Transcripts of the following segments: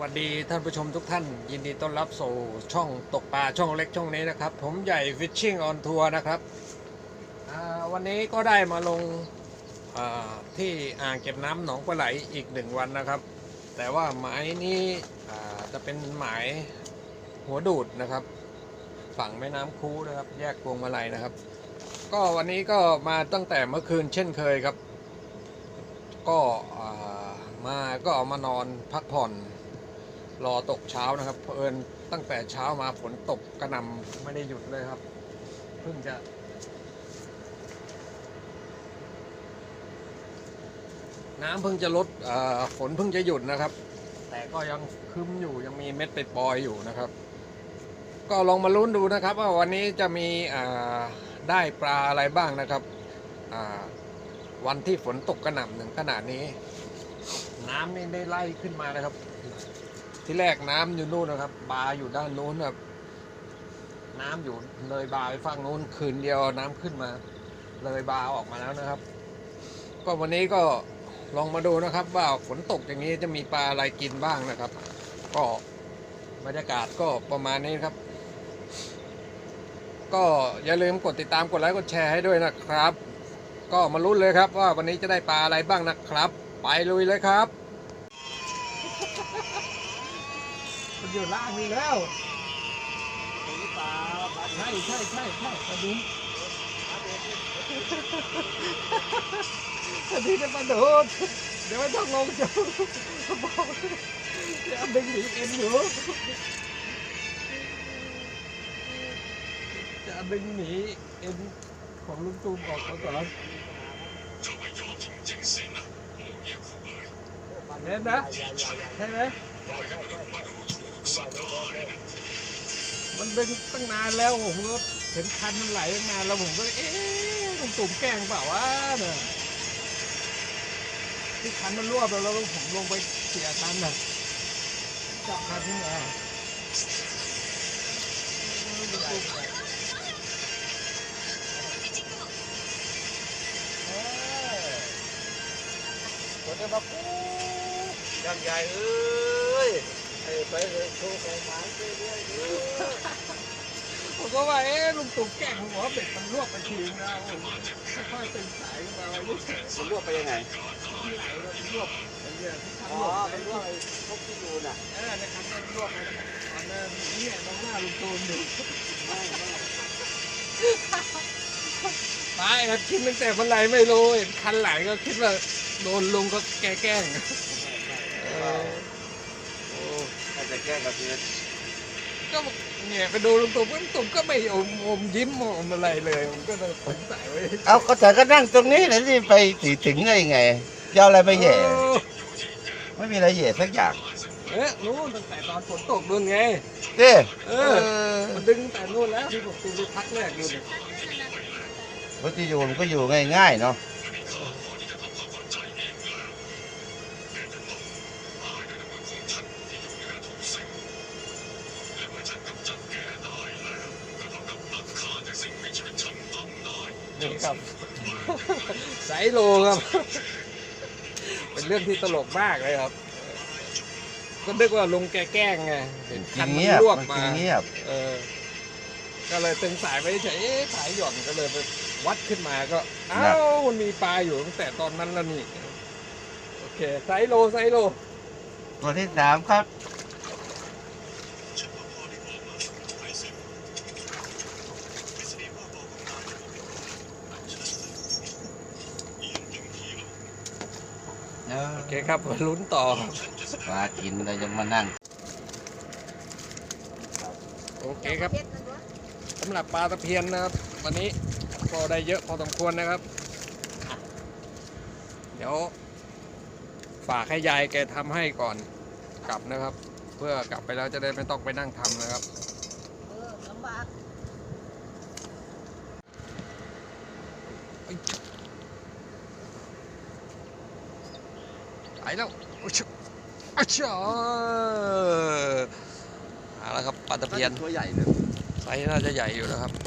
วัสดีท่านผู้ชมทุกท่าน ยินดีต้อนรับสู่ช่องตกปลาช่องเล็กช่องนี้นะครับ ผมใหญ่ Fishing on Tour นะครับวันนี้ก็ได้มาลงาที่อ่างเก็บน้ำหนองปลาไหลอีกหนึ่งวันนะครับ แต่ว่าหมายนี้จะเป็นหมายหัวดูดนะครับ ฝั่งแม่น้ำคูนะครับ แยกพวงมาลัยนะครับ ก็วันนี้ก็มาตั้งแต่เมื่อคืนเช่นเคยครับ ก็มาก็เอามานอนพักผ่อน รอตกเช้านะครับเผอิญตั้งแต่เช้ามาฝนตกกระหนำไม่ได้หยุดเลยครับ เพิ่งจะ น้ำเพิ่งจะลดเอ่อฝนเพิ่งจะหยุดนะครับ แต่ก็ยังคึ้มอยู่ยังมีเม็ดไปปลอยอยู่นะครับ ก็ลองมาลุ้นดูนะครับ ว่าวันนี้จะมีอ่าได้ปลาอะไรบ้างนะครับอ่าวันที่ฝนตกกระหน่ำหนึ่งขนาดนี้ น้ำนี่ได้ไล่ขึ้นมานะครับ ที่แรกน้ำอยู่นู่นนะครับ บาอยู่ด้านนู้นครับน้ำอยู่เลยบาไปฝั่งนู้นคืนเดียวน้ำขึ้นมา เลยบาออกมาแล้วนะครับ ก็วันนี้ก็ลองมาดูนะครับ ว่าฝนตกอย่างนี้จะมีปลาอะไรกินบ้างนะครับ ก็บรรยากาศก็ประมาณนี้ครับ ก็อย่าลืมกดติดตามกดไลค์กดแชร์ให้ด้วยนะครับ ก็มาลุ้นเลยครับว่าวันนี้จะได้ปลาอะไรบ้างนะครับ ไปลุยเลยครับ มัน อยู่ล่างนี่แล้วใช่ใช่ใช่ใช่กระดุมกระดุมจะกระโดดเดี๋ยวไม่ต้องลงจะบอกจะดึงหนีเอ็นอยู่จะดึงหนีเอ็นของลุงตูมออกมาก่อนเล่นนะใช่ไหม มันเป็นตั้งนานแล้วผมก็เห็นคันมันไหลตั้งนานแล้วผมก็เอ๊ะตุ่มแกล้งเปล่าวะเนี่ยที่คันมันรั่วไปแล้วผมลงไปเสียคันน่ะจับคันขึ้นมาลุงตุ่มเออผมจะมาปูยักษ์ใหญ่เอ้ยไปเลยโชว์ของหมาเรื่อยๆ ผมก็ว่าเอ๊ะลุงตู่แกล้งผมว่าเบ็ดมันลวกไปทีนะผมค่อยๆตึงสายขึ้นมาลูกไหลมันลวกไปยังไงแล้วลวกไอ้เนี่ยที่ทำลวกไอ้ลวกไอ้พวกที่ดูน่ะเออในคันนั้นลวกไอ้อันนั้นเนี่ยตรงหน้าลุงตูนอยู่ไม่ไม่มาแอบคิดตั้งแต่เมื่อไรไม่รู้เห็นคันไหลก็คิดว่าโดนลุงก็แกล้งเออโอ้ถ้าจะแก้งกับเพื่อนก็ เนี่ยไปดูลุงตู่ลุงตู่ก็ไม่อมอมยิ้มอมอะไรเลยผมก็เลยสงสัยไว้เอาก็แต่ก็นั่งตรงนี้แล้วนี่ไปถึงถึงได้ยังไงจะเอาอะไรไปแย่เออไม่มีอะไรแย่สักอย่างเอ๊ะนู้นตั้งแต่ตอนฝนตกนู่นไงเด้เอเอออมันดึงตั้งแต่นู่นแล้วที่ผมตูไปพักแรกอยู่เนี่ยวัตอยู่มันก็อยู่ง่ายๆเนาะ นี่ครับไซโลครับ เป็นเรื่องที่ตลกมากเลยครับ ก็นึกว่าลุงแกแกล้งไงเห็นกิคันนมันเงียบลวกมันมากินเงียบเออ ก็เลยตึงสายไปเฉยเอ๊ะสายหย่อนก็เลยไปวัดขึ้นมาก็เอ้ามันมีปลาอยู่ตั้งแต่ตอนนั้นแล้วนี่ โอเคไซโลไซโล ตัวที่สามครับ โอเคครับลุ้นต่อมากินเราจะมานั่ง โอเคครับสำหรับปลาตะเพียนนะครับ วันนี้ก็ได้เยอะพอสมควรนะครับ เดี๋ยว ฝากให้ยายแกทำให้ก่อนกลับนะครับ เพื่อกลับไปแล้วจะได้ไม่ต้องไปนั่งทำนะครับเออลำบาก ไปแล้วอุ๊ยชิอ๊ะชิเอาละครับปลาตะเพียนตัวใหญ่เลยไซส์น่าจะใหญ่อยู่นะครับ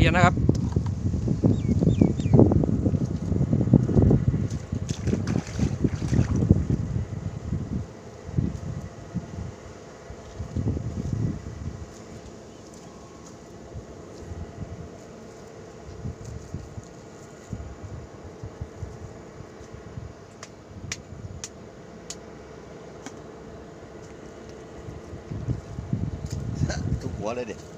พียนนะครับทุกหัวเลยดิเ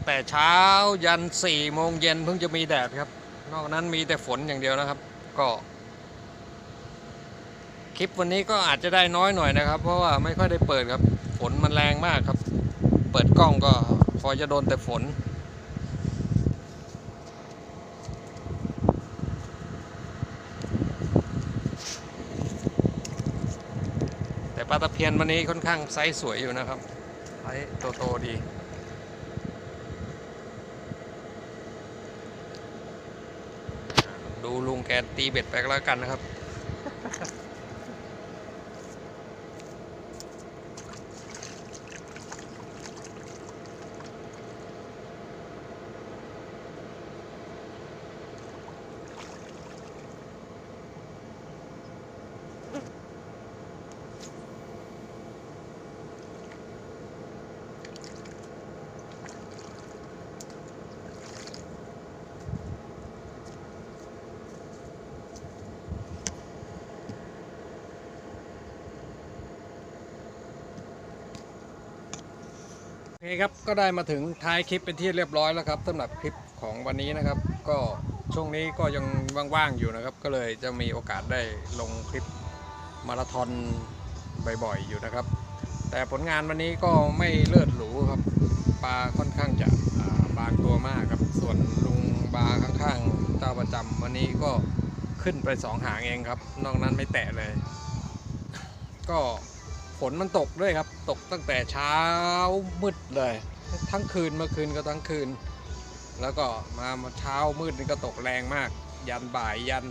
งแต่เช้ายัน4โมงเย็นเพิ่งจะมีแดดครับ นอกนั้นมีแต่ฝนอย่างเดียวนะครับ ก็ คลิปวันนี้ก็อาจจะได้น้อยหน่อยนะครับ เพราะว่าไม่ค่อยได้เปิดครับ ฝนมันแรงมากครับ เปิดกล้องก็พอจะโดนแต่ฝนแต่ปลาตะเพียนวันนี้ค่อนข้างไซส์สวยอยู่นะครับไซส์โตๆดีลุ งแกตีเบ็ดไปก็แล้วกันนะครับ โอเครับก็ได้มาถึงท้ายคลิปเป็นที่เรียบร้อยแล้วครับสำหรับคลิปของวันนี้นะครับ ก็ช่วงนี้ก็ยังว่างๆอยู่นะครับ ก็เลยจะมีโอกาสได้ลงคลิปมาราธอนบ่อยๆอยู่นะครับ แต่ผลงานวันนี้ก็ไม่เลิศหรูครับปลาค่อนข้างจะาบางตัวมากครับ ส่วนลุงบาข้างๆเจ้าประจำวันนี้ก็ขึ้นไปสองหางเองครับ นอกนั้นไม่แตะเลย ก็ ฝนมันตกด้วยครับ ตกตั้งแต่เช้ามืดเลย ทั้งคืนเมื่อคืนก็ทั้งคืน แล้วก็มามาเช้ามืดนี่ก็ตกแรงมาก ยันบ่ายยัน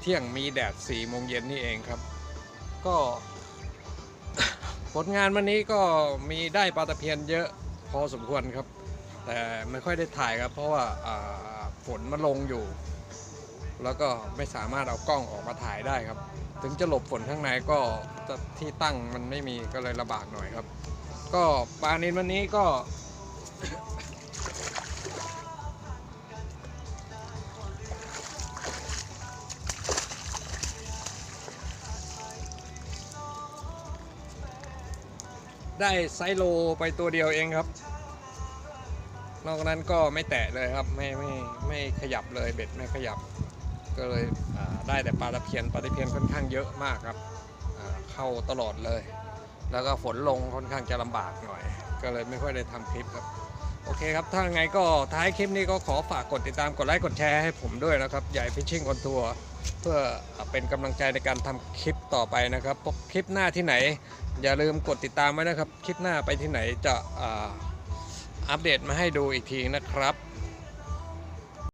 เที่ยงมีแดดสี่โมงเย็นนี่เองครับ ก็ผลงานวันนี้ก็มีได้ปลาตะเพียนเยอะพอสมควรครับ แต่ไม่ค่อยได้ถ่ายครับ เพราะว่าฝนมันลงอยู่ แล้วก็ไม่สามารถเอากล้องออกมาถ่ายได้ครับ ถึงจะหลบฝนข้างในก็ที่ตั้งมันไม่มีก็เลยลำบากหน่อยครับ ก็ปลานินวันนี้ก็ ได้ไซโลไปตัวเดียวเองครับ นอกนั้นก็ไม่แตะเลยครับ ไม่ไม่ไม่ขยับเลยเบ็ดไม่ขยับก็เลย ได้แต่ปลาตะเพียนปลาตะเพียนค่อนข้างเยอะมากครับเข้าตลอดเลย แล้วก็ฝนลงค่อนข้างจะลำบากหน่อย ก็เลยไม่ค่อยได้ทำคลิปครับโอเคครับ ถ้าไงก็ท้ายคลิปนี้ก็ขอฝากกดติดตามกดไลค์กดแชร์ให้ผมด้วยนะครับ ใหญ่ฟิชชิ่งคอนทัวร์เพื่อเป็นกำลังใจในการทำคลิปต่อไปนะครับพบคลิปหน้าที่ไหน อย่าลืมกดติดตามไว้นะครับ คลิปหน้าไปที่ไหนจะอัปเดตมาให้ดูอีกทีนะครับ